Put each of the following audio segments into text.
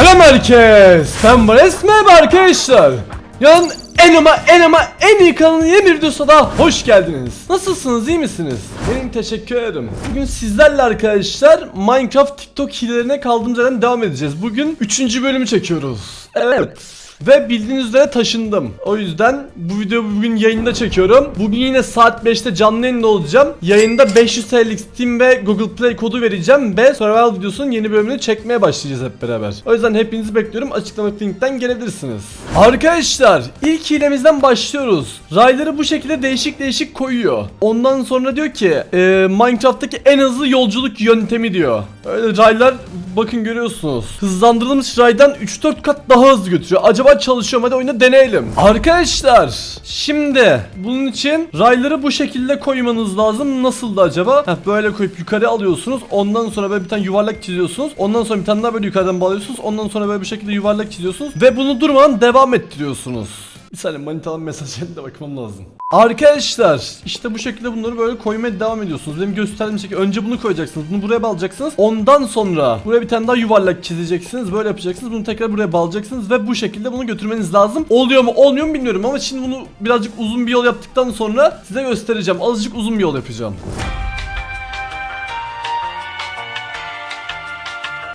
Selam herkes. Ben Bares merhaba arkadaşlar. Yan en ama en ama en iyi kanalın yeni bir videosuna daha hoş geldiniz. Nasılsınız iyi misiniz? Benim teşekkür ederim. Bugün sizlerle arkadaşlar Minecraft TikTok hilelerine kaldığımız yerden devam edeceğiz. Bugün 3. bölümü çekiyoruz. Evet. Ve bildiğiniz üzere taşındım. O yüzden bu videoyu bugün yayında çekiyorum. Bugün yine saat 5'te canlı yayında olacağım. Yayında 500 TL'lik Steam ve Google Play kodu vereceğim ve Survival videosunun yeni bölümünü çekmeye başlayacağız hep beraber. O yüzden hepinizi bekliyorum. Açıklamadaki linkten gelebilirsiniz. Arkadaşlar ilk hilemizden başlıyoruz. Rayları bu şekilde değişik değişik koyuyor. Ondan sonra diyor ki e, Minecraft'taki en hızlı yolculuk yöntemi diyor. Öyle raylar bakın görüyorsunuz. Hızlandırılmış raydan 3-4 kat daha hızlı götürüyor. Acaba çalışıyor mu? Hadi oyunu deneyelim. Arkadaşlar şimdi bunun için rayları bu şekilde koymanız lazım. Nasıldı acaba? Heh, böyle koyup yukarı alıyorsunuz. Ondan sonra böyle bir tane yuvarlak çiziyorsunuz. Ondan sonra bir tane daha böyle yukarıdan bağlıyorsunuz. Ondan sonra böyle bir şekilde yuvarlak çiziyorsunuz. Ve bunu durmadan devam ettiriyorsunuz. Bir saniye manitalan mesajlarına da bakmam lazım. Arkadaşlar işte bu şekilde bunları böyle koymaya devam ediyorsunuz. Benim gösterdiğim şekilde önce bunu koyacaksınız. Bunu buraya bağlayacaksınız. Ondan sonra buraya bir tane daha yuvarlak çizeceksiniz. Böyle yapacaksınız. Bunu tekrar buraya bağlayacaksınız ve bu şekilde bunu götürmeniz lazım. Oluyor mu olmuyor mu bilmiyorum ama şimdi bunu birazcık uzun bir yol yaptıktan sonra size göstereceğim. Azıcık uzun bir yol yapacağım.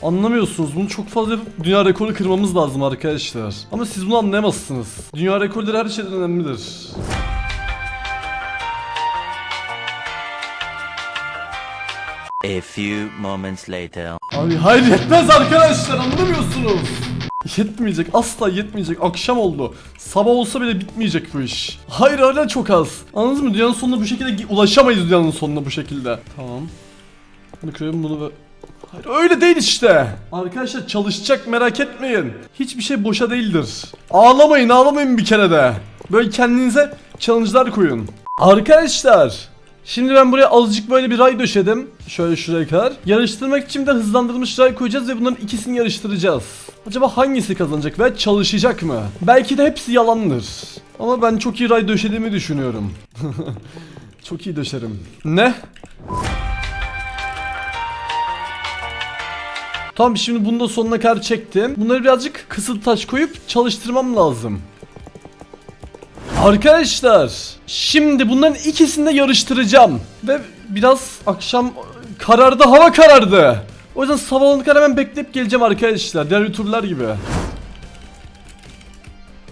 Anlamıyorsunuz. Bunu çok fazla yapıp dünya rekoru kırmamız lazım arkadaşlar. Ama siz bunu anlayamazsınız. Dünya rekorları her şeyden önemlidir. A few moments later. Abi hayır yetmez arkadaşlar anlamıyorsunuz. Yetmeyecek asla yetmeyecek akşam oldu Sabah olsa bile bitmeyecek bu iş Hayır hala çok az Anladınız mı dünyanın sonuna bu şekilde ulaşamayız dünyanın sonuna bu şekilde Tamam Bunu kırıyorum bunu ve Hayır öyle değil işte Arkadaşlar çalışacak merak etmeyin Hiçbir şey boşa değildir Ağlamayın ağlamayın bir kere de Böyle kendinize challenge'lar koyun Arkadaşlar Şimdi ben buraya azıcık böyle bir ray döşedim. Şöyle şuraya kadar. Yarıştırmak için de hızlandırılmış ray koyacağız ve bunların ikisini yarıştıracağız. Acaba hangisi kazanacak ve çalışacak mı? Belki de hepsi yalandır. Ama ben çok iyi ray döşediğimi düşünüyorum. çok iyi döşerim. Ne? Tamam şimdi bunu da sonuna kadar çektim. Bunları birazcık kısıt taş koyup çalıştırmam lazım. Arkadaşlar şimdi bunların ikisini de yarıştıracağım ve biraz akşam karardı hava karardı. O yüzden sabahına kadar hemen bekleyip geleceğim arkadaşlar diğer youtuberlar gibi.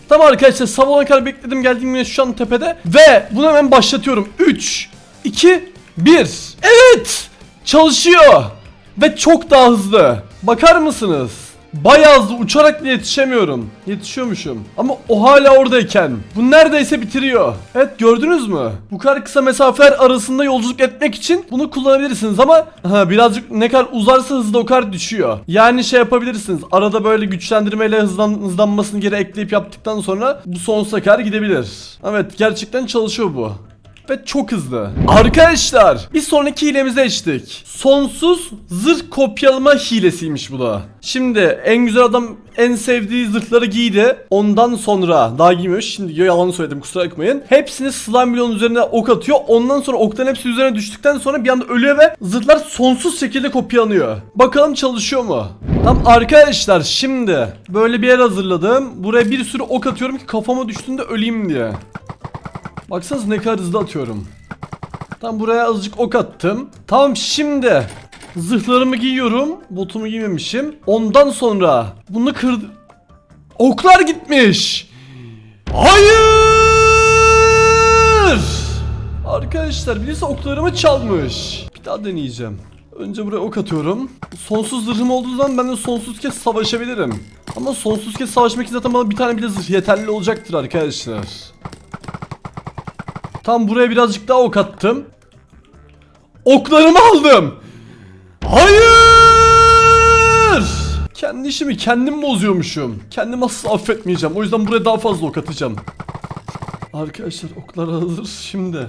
Tamam arkadaşlar sabahına kadar bekledim geldiğim yine şu an tepede ve bunu hemen başlatıyorum. 3, 2, 1. Evet çalışıyor ve çok daha hızlı. Bakar mısınız? Bayağı hızlı uçarak yetişemiyorum. Yetişiyormuşum. Ama o hala oradayken. Bu neredeyse bitiriyor. Evet gördünüz mü? Bu kadar kısa mesafeler arasında yolculuk etmek için bunu kullanabilirsiniz ama ha, birazcık ne kadar uzarsa hızlı o kadar düşüyor. Yani şey yapabilirsiniz. Arada böyle güçlendirmeyle hızlan, hızlanmasını geri ekleyip yaptıktan sonra bu sonsuza kadar gidebilir. Evet gerçekten çalışıyor bu ve çok hızlı. Arkadaşlar bir sonraki hilemize geçtik. Sonsuz zırh kopyalama hilesiymiş bu da. Şimdi en güzel adam en sevdiği zırhları giydi. Ondan sonra daha giymiyor. Şimdi yalan söyledim kusura bakmayın. Hepsini slime bloğun üzerine ok atıyor. Ondan sonra oktan hepsi üzerine düştükten sonra bir anda ölüyor ve zırhlar sonsuz şekilde kopyalanıyor. Bakalım çalışıyor mu? Tamam arkadaşlar şimdi böyle bir yer hazırladım. Buraya bir sürü ok atıyorum ki kafama düştüğünde öleyim diye. Baksanıza ne kadar hızlı atıyorum. Tam buraya azıcık ok attım. Tamam şimdi zırhlarımı giyiyorum. Botumu giymemişim. Ondan sonra bunu kır... Oklar gitmiş. Hayır! Arkadaşlar birisi oklarımı çalmış. Bir daha deneyeceğim. Önce buraya ok atıyorum. Sonsuz zırhım olduğu zaman ben de sonsuz kez savaşabilirim. Ama sonsuz kez savaşmak için zaten bana bir tane bile zırh yeterli olacaktır arkadaşlar. Tam buraya birazcık daha ok attım. Oklarımı aldım. Hayır! Kendi işimi kendim bozuyormuşum. Kendimi asla affetmeyeceğim. O yüzden buraya daha fazla ok atacağım. Arkadaşlar oklar hazır şimdi.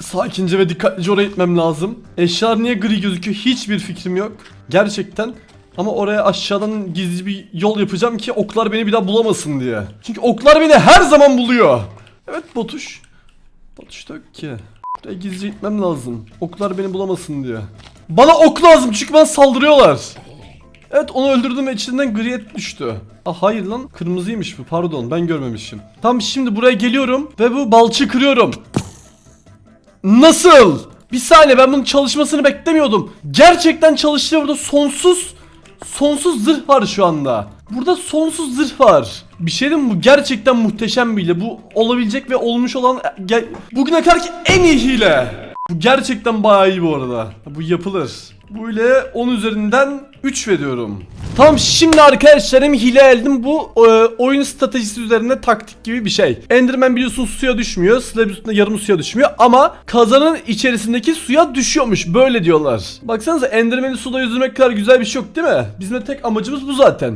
Sakince ve dikkatlice oraya gitmem lazım. Eşyalar niye gri gözüküyor hiçbir fikrim yok. Gerçekten. Ama oraya aşağıdan gizli bir yol yapacağım ki oklar beni bir daha bulamasın diye. Çünkü oklar beni her zaman buluyor. Evet Botuş. Yok ki. Buraya gizlice gitmem lazım. Oklar beni bulamasın diye. Bana ok lazım çünkü bana saldırıyorlar. Evet onu öldürdüm ve içinden gri et düştü. Ah hayır lan kırmızıymış bu pardon ben görmemişim. Tamam şimdi buraya geliyorum ve bu balçı kırıyorum. Nasıl? Bir saniye ben bunun çalışmasını beklemiyordum. Gerçekten çalıştı burada sonsuz sonsuz zırh var şu anda. Burada sonsuz zırh var. Bir şey mi? Bu gerçekten muhteşem bir hile. Bu olabilecek ve olmuş olan bugüne kadarki en iyi hile. Bu gerçekten bayağı iyi bu arada. Bu yapılır. Bu ile 10 üzerinden 3 veriyorum. Tamam şimdi arkadaşlar hem hile eldim bu e, oyun stratejisi üzerine taktik gibi bir şey. Enderman biliyorsun suya düşmüyor. Slab üstünde yarım suya düşmüyor ama kazanın içerisindeki suya düşüyormuş. Böyle diyorlar. Baksanıza Enderman'i suda yüzürmek kadar güzel bir şey yok değil mi? Bizim de tek amacımız bu zaten.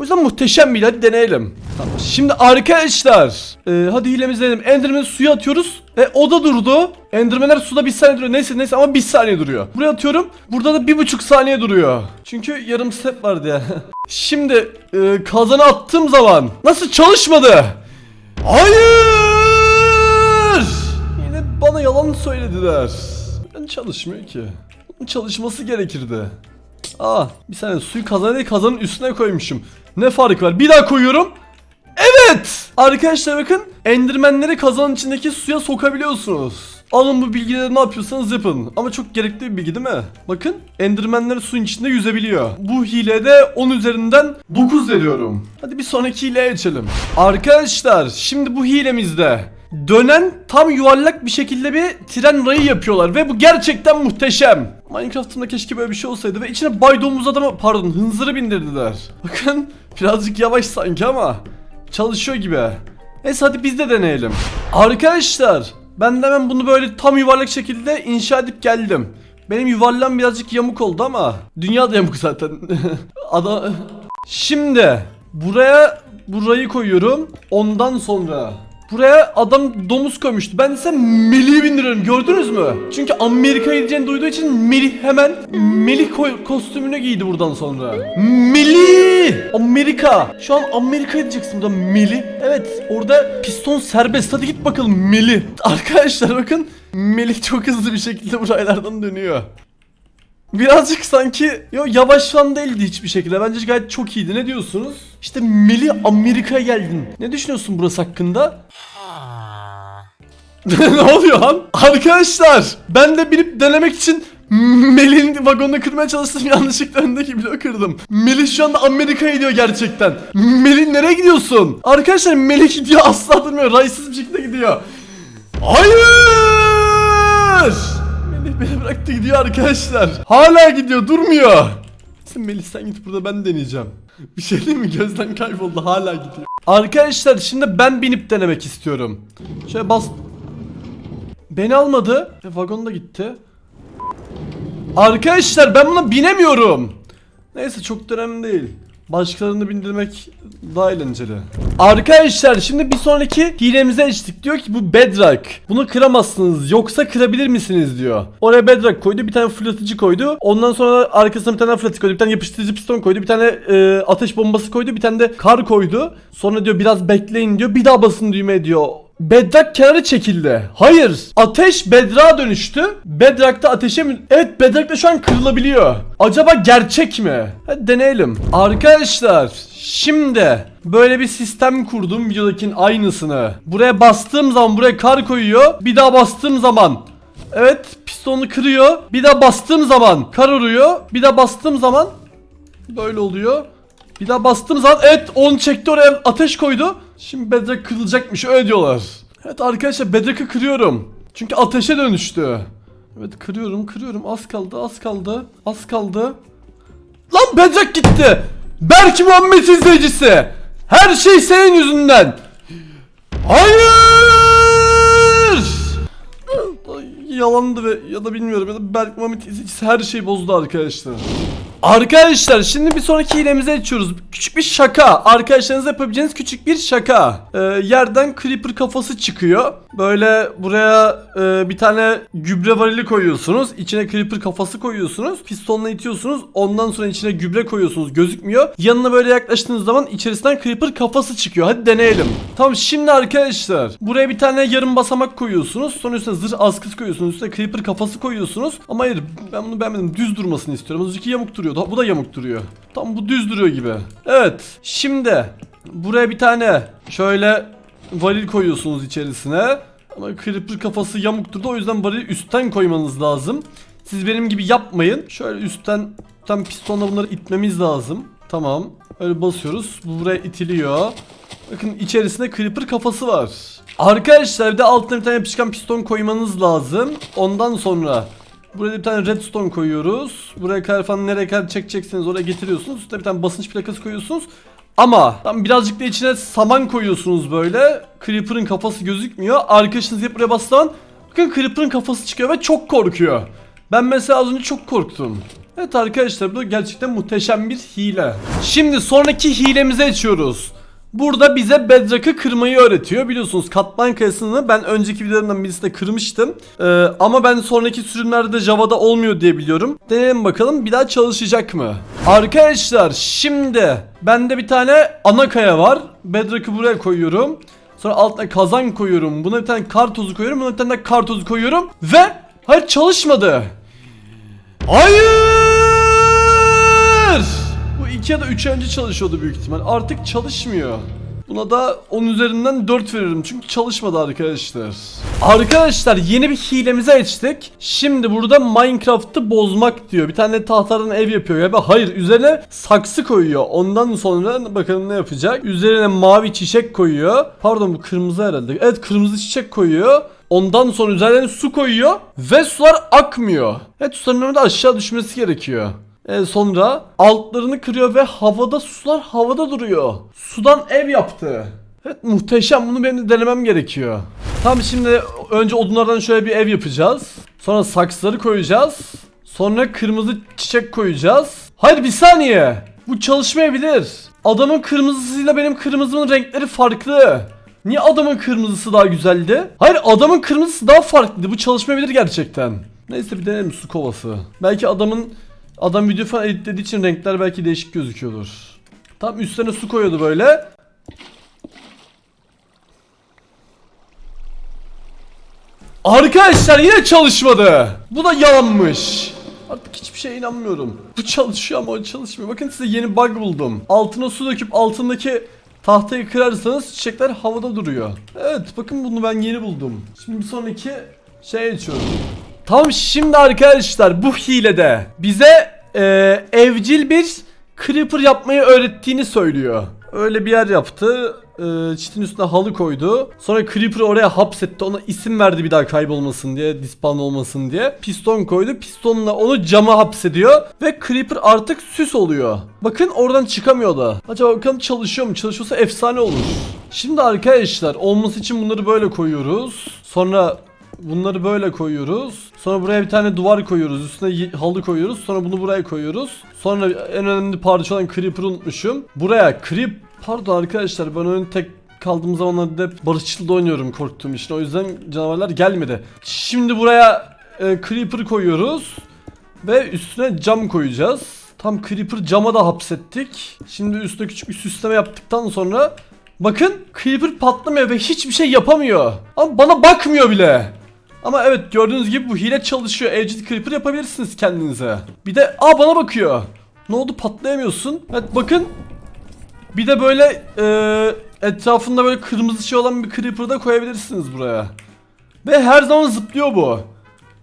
O yüzden muhteşem bir hadi deneyelim. Tamam. Şimdi arkadaşlar e, hadi hilemizi deneyelim. Enderman'i suya atıyoruz ve o da durdu. Enderman'ler suda bir saniye duruyor. Neyse neyse ama bir saniye duruyor. Buraya atıyorum. Burada da bir buçuk saniye duruyor. Çünkü yarım step vardı ya. Şimdi e, kazanı attığım zaman nasıl çalışmadı? Hayır! Yine bana yalan söylediler. Ben çalışmıyor ki. Çalışması gerekirdi. Aa bir saniye suyu kazana değil kazanın üstüne koymuşum. Ne fark var? Bir daha koyuyorum. Evet! Arkadaşlar bakın endirmenleri kazanın içindeki suya sokabiliyorsunuz. Alın bu bilgileri ne yapıyorsanız yapın. Ama çok gerekli bir bilgi değil mi? Bakın endirmenler suyun içinde yüzebiliyor. Bu hilede 10 üzerinden 9 veriyorum. Hadi bir sonraki hileye geçelim. Arkadaşlar şimdi bu hilemizde dönen tam yuvarlak bir şekilde bir tren rayı yapıyorlar ve bu gerçekten muhteşem. Minecraft'ımda keşke böyle bir şey olsaydı ve içine bay domuz adamı pardon hınzırı bindirdiler. Bakın birazcık yavaş sanki ama çalışıyor gibi. Neyse hadi biz de deneyelim. Arkadaşlar ben de hemen bunu böyle tam yuvarlak şekilde inşa edip geldim. Benim yuvarlam birazcık yamuk oldu ama dünya da yamuk zaten. Ada Şimdi buraya burayı koyuyorum. Ondan sonra Buraya adam domuz koymuştu. Ben ise Melih'i bindiriyorum. Gördünüz mü? Çünkü Amerika'ya gideceğini duyduğu için Melih hemen Melih kostümünü giydi buradan sonra. Melih! Amerika! Şu an Amerika'ya gideceksin burada Melih. Evet orada piston serbest. Hadi git bakalım Melih. Arkadaşlar bakın Melih çok hızlı bir şekilde buraylardan dönüyor. Birazcık sanki yo yavaş falan değildi hiçbir şekilde. Bence gayet çok iyiydi. Ne diyorsunuz? İşte Melih Amerika'ya geldin. Ne düşünüyorsun burası hakkında? ne oluyor lan? Arkadaşlar ben de binip denemek için Melih'in vagonunu kırmaya çalıştım yanlışlıkla öndeki bloğu kırdım. Melih şu anda Amerika'ya gidiyor gerçekten. Melih nereye gidiyorsun? Arkadaşlar Melih gidiyor asla durmuyor. Raysız bir şekilde gidiyor. Hayır! Beni bıraktı gidiyor arkadaşlar. Hala gidiyor durmuyor. Sen Melih sen git burada ben deneyeceğim. Bir şey değil mi gözden kayboldu hala gidiyor. Arkadaşlar şimdi ben binip denemek istiyorum. Şöyle bas... Beni almadı. E, vagon da gitti. Arkadaşlar ben buna binemiyorum. Neyse çok da önemli değil. Başkalarını bindirmek daha eğlenceli. Arkadaşlar şimdi bir sonraki hilemize geçtik. Diyor ki bu bedrock. Bunu kıramazsınız yoksa kırabilir misiniz diyor. Oraya bedrock koydu bir tane fırlatıcı koydu. Ondan sonra arkasına bir tane fırlatıcı koydu. Bir tane yapıştırıcı piston koydu. Bir tane e, ateş bombası koydu. Bir tane de kar koydu. Sonra diyor biraz bekleyin diyor. Bir daha basın düğmeye diyor. Bedrock kenarı çekildi. Hayır. Ateş Bedrock'a dönüştü. Bedrock'ta ateşe mi? Evet Bedrock'ta şu an kırılabiliyor. Acaba gerçek mi? Hadi deneyelim. Arkadaşlar şimdi böyle bir sistem kurdum videodakinin aynısını. Buraya bastığım zaman buraya kar koyuyor. Bir daha bastığım zaman Evet pistonu kırıyor. Bir daha bastığım zaman kar vuruyor. Bir daha bastığım zaman böyle oluyor. Bir daha bastığım zaman evet onu çekti oraya ateş koydu. Şimdi Bedrock kırılacakmış öyle diyorlar. Evet arkadaşlar Bedrock'ı kırıyorum. Çünkü ateşe dönüştü. Evet kırıyorum kırıyorum az kaldı az kaldı az kaldı. Lan Bedrock gitti. Belki Muhammed izleyicisi. Her şey senin yüzünden. Hayır. Yalandı ve ya da bilmiyorum ya da Berk Muhammed izleyicisi her şeyi bozdu arkadaşlar. Arkadaşlar şimdi bir sonraki hilemize geçiyoruz. Küçük bir şaka. Arkadaşlarınızla yapabileceğiniz küçük bir şaka. Ee, yerden creeper kafası çıkıyor. Böyle buraya e, bir tane gübre varili koyuyorsunuz. İçine creeper kafası koyuyorsunuz. Pistonla itiyorsunuz. Ondan sonra içine gübre koyuyorsunuz. Gözükmüyor. Yanına böyle yaklaştığınız zaman içerisinden creeper kafası çıkıyor. Hadi deneyelim. Tamam şimdi arkadaşlar. Buraya bir tane yarım basamak koyuyorsunuz. Sonra üstüne zırh askısı koyuyorsunuz. Üstüne creeper kafası koyuyorsunuz. Ama hayır ben bunu beğenmedim. Düz durmasını istiyorum. Az yamuk duruyor. Duruyor. Bu da yamuk duruyor. Tam bu düz duruyor gibi. Evet. Şimdi buraya bir tane şöyle varil koyuyorsunuz içerisine. Ama creeper kafası yamuk durdu. O yüzden varili üstten koymanız lazım. Siz benim gibi yapmayın. Şöyle üstten tam pistonla bunları itmemiz lazım. Tamam. Öyle basıyoruz. Bu buraya itiliyor. Bakın içerisinde creeper kafası var. Arkadaşlar bir de altına bir tane yapışkan piston koymanız lazım. Ondan sonra buraya bir tane redstone koyuyoruz. Buraya kadar falan nereye kadar çekecekseniz oraya getiriyorsunuz. Üstüne bir tane basınç plakası koyuyorsunuz. Ama tam birazcık da içine saman koyuyorsunuz böyle. Creeper'ın kafası gözükmüyor. Arkadaşınız hep buraya bastan bakın Creeper'ın kafası çıkıyor ve çok korkuyor. Ben mesela az önce çok korktum. Evet arkadaşlar bu gerçekten muhteşem bir hile. Şimdi sonraki hilemize geçiyoruz. Burada bize Bedrock'ı kırmayı öğretiyor. Biliyorsunuz katman kayasını ben önceki videolarımdan birisinde kırmıştım. Ee, ama ben sonraki sürümlerde Java'da olmuyor diye biliyorum. Deneyelim bakalım bir daha çalışacak mı? Arkadaşlar şimdi bende bir tane ana kaya var. Bedrock'ı buraya koyuyorum. Sonra altına kazan koyuyorum. Buna bir tane kar tozu koyuyorum. Buna bir tane de kar tozu koyuyorum. Ve hayır çalışmadı. Hayır! Bu 2 ya da 3 önce çalışıyordu büyük ihtimal. Artık çalışmıyor. Buna da 10 üzerinden 4 veririm çünkü çalışmadı arkadaşlar. Arkadaşlar yeni bir hilemize geçtik. Şimdi burada Minecraft'ı bozmak diyor. Bir tane tahtadan ev yapıyor ya. Hayır üzerine saksı koyuyor. Ondan sonra bakalım ne yapacak. Üzerine mavi çiçek koyuyor. Pardon bu kırmızı herhalde. Evet kırmızı çiçek koyuyor. Ondan sonra üzerine su koyuyor ve sular akmıyor. Evet suların da aşağı düşmesi gerekiyor. Sonra altlarını kırıyor ve havada sular havada duruyor. Sudan ev yaptı. Evet muhteşem bunu benim de denemem gerekiyor. Tamam şimdi önce odunlardan şöyle bir ev yapacağız. Sonra saksıları koyacağız. Sonra kırmızı çiçek koyacağız. Hayır bir saniye. Bu çalışmayabilir. Adamın kırmızısıyla benim kırmızımın renkleri farklı. Niye adamın kırmızısı daha güzeldi? Hayır adamın kırmızısı daha farklıydı. Bu çalışmayabilir gerçekten. Neyse bir deneyelim su kovası. Belki adamın adam video falan editlediği için renkler belki değişik gözüküyordur. Tam üstüne su koyuyordu böyle. Arkadaşlar yine çalışmadı. Bu da yalanmış. Artık hiçbir şeye inanmıyorum. Bu çalışıyor ama o çalışmıyor. Bakın size yeni bug buldum. Altına su döküp altındaki tahtayı kırarsanız çiçekler havada duruyor. Evet bakın bunu ben yeni buldum. Şimdi bir sonraki şeye geçiyorum. Tamam şimdi arkadaşlar bu hilede bize e, evcil bir creeper yapmayı öğrettiğini söylüyor. Öyle bir yer yaptı. E, çitin üstüne halı koydu. Sonra Creeper'ı oraya hapsetti. Ona isim verdi bir daha kaybolmasın diye, dispan olmasın diye. Piston koydu. Pistonla onu cama hapsediyor. Ve Creeper artık süs oluyor. Bakın oradan çıkamıyor da. Acaba bakalım çalışıyor mu? Çalışıyorsa efsane olur. Şimdi arkadaşlar olması için bunları böyle koyuyoruz. Sonra Bunları böyle koyuyoruz. Sonra buraya bir tane duvar koyuyoruz. Üstüne halı koyuyoruz. Sonra bunu buraya koyuyoruz. Sonra en önemli parça olan Creeper'ı unutmuşum. Buraya Creep... Pardon arkadaşlar ben oyun tek kaldığım zamanlarda hep barışçılda oynuyorum korktuğum için. O yüzden canavarlar gelmedi. Şimdi buraya e, Creeper koyuyoruz. Ve üstüne cam koyacağız. Tam Creeper cama da hapsettik. Şimdi üstüne küçük bir süsleme yaptıktan sonra Bakın Creeper patlamıyor ve hiçbir şey yapamıyor. Ama bana bakmıyor bile. Ama evet gördüğünüz gibi bu hile çalışıyor. Evcil Creeper yapabilirsiniz kendinize. Bir de aa bana bakıyor. Ne oldu patlayamıyorsun? Evet bakın. Bir de böyle e, etrafında böyle kırmızı şey olan bir Creeper da koyabilirsiniz buraya. Ve her zaman zıplıyor bu.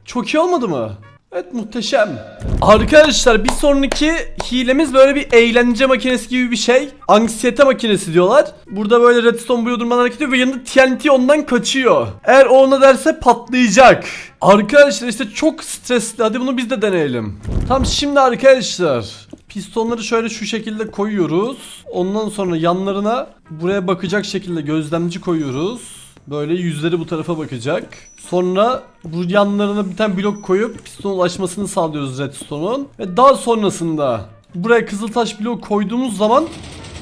Çok iyi olmadı mı? Evet muhteşem. Arkadaşlar bir sonraki hilemiz böyle bir eğlence makinesi gibi bir şey. Anksiyete makinesi diyorlar. Burada böyle redstone buraya durmadan hareket ediyor ve yanında TNT ondan kaçıyor. Eğer o ona derse patlayacak. Arkadaşlar işte çok stresli. Hadi bunu biz de deneyelim. Tamam şimdi arkadaşlar. Pistonları şöyle şu şekilde koyuyoruz. Ondan sonra yanlarına buraya bakacak şekilde gözlemci koyuyoruz. Böyle yüzleri bu tarafa bakacak. Sonra bu yanlarına bir tane blok koyup piston ulaşmasını sağlıyoruz redstone'un. Ve daha sonrasında buraya kızıltaş blok koyduğumuz zaman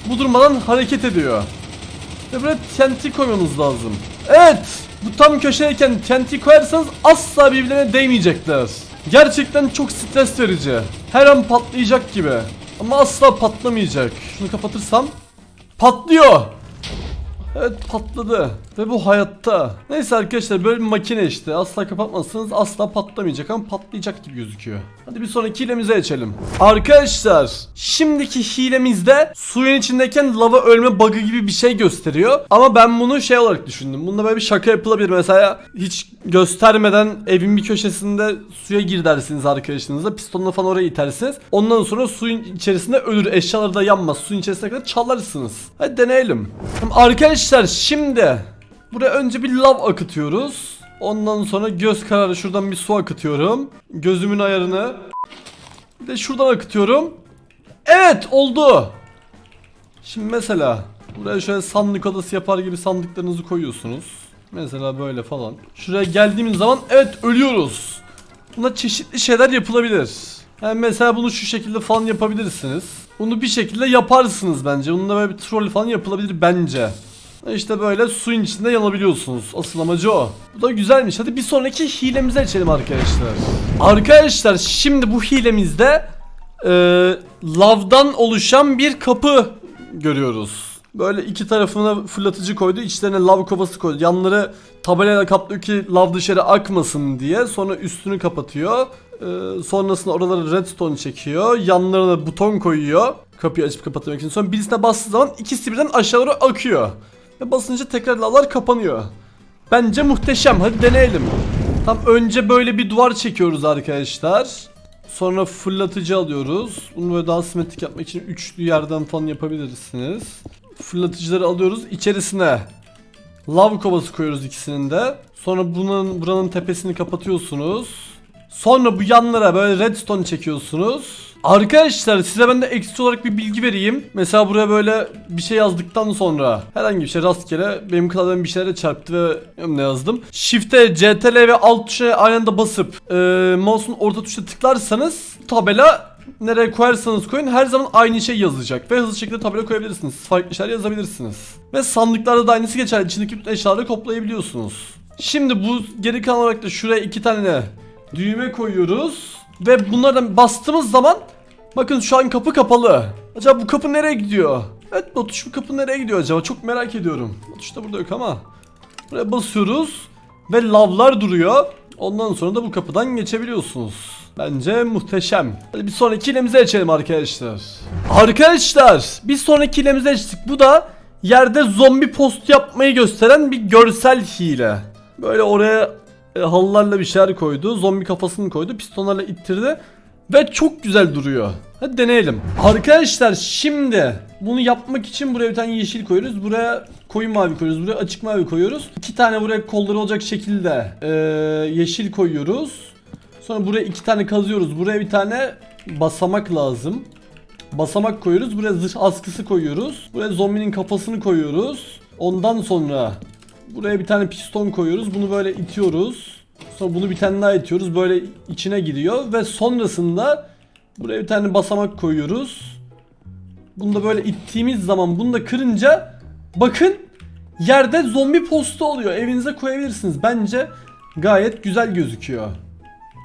bu durmadan hareket ediyor. Ve buraya TNT koymamız lazım. Evet! Bu tam köşedeyken TNT koyarsanız asla birbirlerine değmeyecekler. Gerçekten çok stres verici. Her an patlayacak gibi. Ama asla patlamayacak. Şunu kapatırsam patlıyor. Evet patladı. Ve bu hayatta. Neyse arkadaşlar böyle bir makine işte. Asla kapatmazsanız asla patlamayacak ama patlayacak gibi gözüküyor. Hadi bir sonraki hilemize geçelim. Arkadaşlar şimdiki hilemizde suyun içindeyken lava ölme bug'ı gibi bir şey gösteriyor. Ama ben bunu şey olarak düşündüm. Bunda böyle bir şaka yapılabilir. Mesela hiç göstermeden evin bir köşesinde suya gir dersiniz arkadaşınızla. Pistonla falan oraya itersiniz. Ondan sonra suyun içerisinde ölür. Eşyaları da yanmaz. Suyun içerisine kadar çalarsınız. Hadi deneyelim. Arkadaşlar şimdi buraya önce bir lav akıtıyoruz. Ondan sonra göz kararı şuradan bir su akıtıyorum. Gözümün ayarını. Bir de şuradan akıtıyorum. Evet oldu. Şimdi mesela buraya şöyle sandık odası yapar gibi sandıklarınızı koyuyorsunuz. Mesela böyle falan. Şuraya geldiğimiz zaman evet ölüyoruz. Buna çeşitli şeyler yapılabilir. Yani mesela bunu şu şekilde falan yapabilirsiniz. Bunu bir şekilde yaparsınız bence. Bununla böyle bir troll falan yapılabilir bence. İşte böyle suyun içinde yanabiliyorsunuz. Asıl amacı o. Bu da güzelmiş. Hadi bir sonraki hilemize geçelim arkadaşlar. Arkadaşlar şimdi bu hilemizde e, lavdan oluşan bir kapı görüyoruz. Böyle iki tarafına fırlatıcı koydu. içlerine lav kovası koydu. Yanları tabelayla kaplıyor ki lav dışarı akmasın diye. Sonra üstünü kapatıyor. Ee, sonrasında oralara redstone çekiyor. Yanlarına buton koyuyor. Kapıyı açıp kapatmak için. Sonra birisine bastığı zaman ikisi birden aşağı doğru akıyor. Ve basınca tekrar lavlar kapanıyor. Bence muhteşem. Hadi deneyelim. Tam önce böyle bir duvar çekiyoruz arkadaşlar. Sonra fırlatıcı alıyoruz. Bunu böyle daha simetrik yapmak için üçlü yerden falan yapabilirsiniz. Fırlatıcıları alıyoruz. İçerisine lav kovası koyuyoruz ikisinin de. Sonra bunun buranın tepesini kapatıyorsunuz. Sonra bu yanlara böyle redstone çekiyorsunuz. Arkadaşlar size ben de ekstra olarak bir bilgi vereyim. Mesela buraya böyle bir şey yazdıktan sonra herhangi bir şey rastgele benim klavyem bir şeylere çarptı ve ne yazdım. Shift'e CTRL ve alt tuşa aynı anda basıp e, mouse'un orta tuşuna tıklarsanız tabela nereye koyarsanız koyun her zaman aynı şey yazacak ve hızlı şekilde tabela koyabilirsiniz. Farklı şeyler yazabilirsiniz. Ve sandıklarda da aynısı geçer. İçindeki bütün eşyaları koplayabiliyorsunuz. Şimdi bu geri kalan olarak da şuraya iki tane düğme koyuyoruz. Ve bunlardan bastığımız zaman bakın şu an kapı kapalı. Acaba bu kapı nereye gidiyor? Evet Batuş bu kapı nereye gidiyor acaba? Çok merak ediyorum. Batuş da burada yok ama. Buraya basıyoruz ve lavlar duruyor. Ondan sonra da bu kapıdan geçebiliyorsunuz. Bence muhteşem. Hadi bir sonraki hilemize geçelim arkadaşlar. Arkadaşlar bir sonraki hilemize geçtik. Bu da yerde zombi post yapmayı gösteren bir görsel hile. Böyle oraya e, halılarla bir şeyler koydu. Zombi kafasını koydu. Pistonlarla ittirdi. Ve çok güzel duruyor. Hadi deneyelim. Arkadaşlar şimdi bunu yapmak için buraya bir tane yeşil koyuyoruz. Buraya koyu mavi koyuyoruz. Buraya açık mavi koyuyoruz. İki tane buraya kolları olacak şekilde e, yeşil koyuyoruz. Sonra buraya iki tane kazıyoruz. Buraya bir tane basamak lazım. Basamak koyuyoruz. Buraya zırh askısı koyuyoruz. Buraya zombinin kafasını koyuyoruz. Ondan sonra buraya bir tane piston koyuyoruz. Bunu böyle itiyoruz. Sonra bunu bir tane daha itiyoruz. Böyle içine giriyor ve sonrasında buraya bir tane basamak koyuyoruz. Bunu da böyle ittiğimiz zaman bunu da kırınca bakın yerde zombi postu oluyor. Evinize koyabilirsiniz. Bence gayet güzel gözüküyor.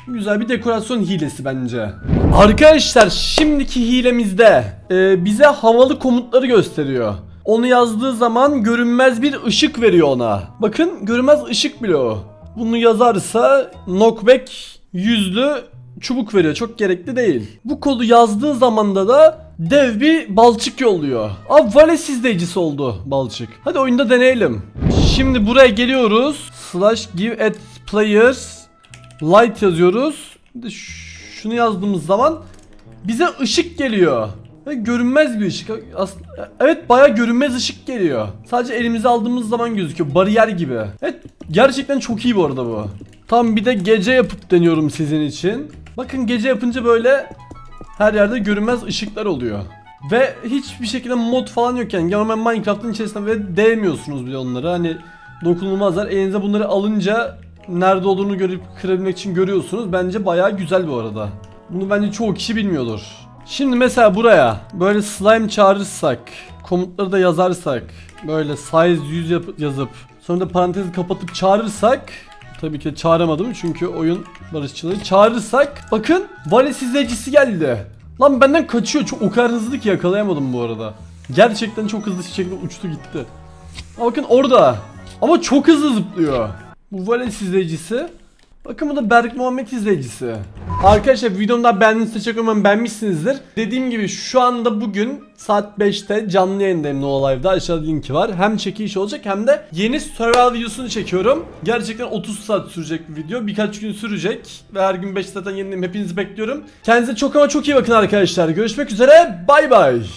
Güzel bir dekorasyon hilesi bence. Arkadaşlar şimdiki hilemizde e, bize havalı komutları gösteriyor. Onu yazdığı zaman görünmez bir ışık veriyor ona. Bakın görünmez ışık o. Bunu yazarsa knockback yüzlü çubuk veriyor. Çok gerekli değil. Bu kodu yazdığı zamanda da dev bir balçık yolluyor. Abi Vales izleyicisi oldu balçık. Hadi oyunda deneyelim. Şimdi buraya geliyoruz. Slash give at players light yazıyoruz. De şunu yazdığımız zaman bize ışık geliyor. Görünmez bir ışık. Evet baya görünmez ışık geliyor. Sadece elimize aldığımız zaman gözüküyor. Bariyer gibi. Evet gerçekten çok iyi bu arada bu. Tam bir de gece yapıp deniyorum sizin için. Bakın gece yapınca böyle her yerde görünmez ışıklar oluyor. Ve hiçbir şekilde mod falan yokken normal Minecraft'ın içerisinde ve değmiyorsunuz bile onlara. Hani dokunulmazlar. Elinize bunları alınca nerede olduğunu görüp kırabilmek için görüyorsunuz. Bence bayağı güzel bu arada. Bunu bence çoğu kişi bilmiyordur. Şimdi mesela buraya böyle slime çağırırsak, komutları da yazarsak, böyle size 100 yap- yazıp sonra da parantezi kapatıp çağırırsak Tabii ki çağıramadım çünkü oyun barışçıları çağırırsak bakın Vales izleyicisi geldi. Lan benden kaçıyor çok o kadar hızlı ki yakalayamadım bu arada. Gerçekten çok hızlı şekilde uçtu gitti. Bakın orada. Ama çok hızlı zıplıyor. Bu Vales izleyicisi. Bakın bu da Berk Muhammed izleyicisi. Arkadaşlar videomda beğendiğiniz teşekkür ederim beğenmişsinizdir. Dediğim gibi şu anda bugün saat 5'te canlı yayındayım No Live'da aşağıda linki var. Hem çekiliş olacak hem de yeni survival videosunu çekiyorum. Gerçekten 30 saat sürecek bir video. Birkaç gün sürecek. Ve her gün 5 zaten yenileyim. Hepinizi bekliyorum. Kendinize çok ama çok iyi bakın arkadaşlar. Görüşmek üzere. Bay bay.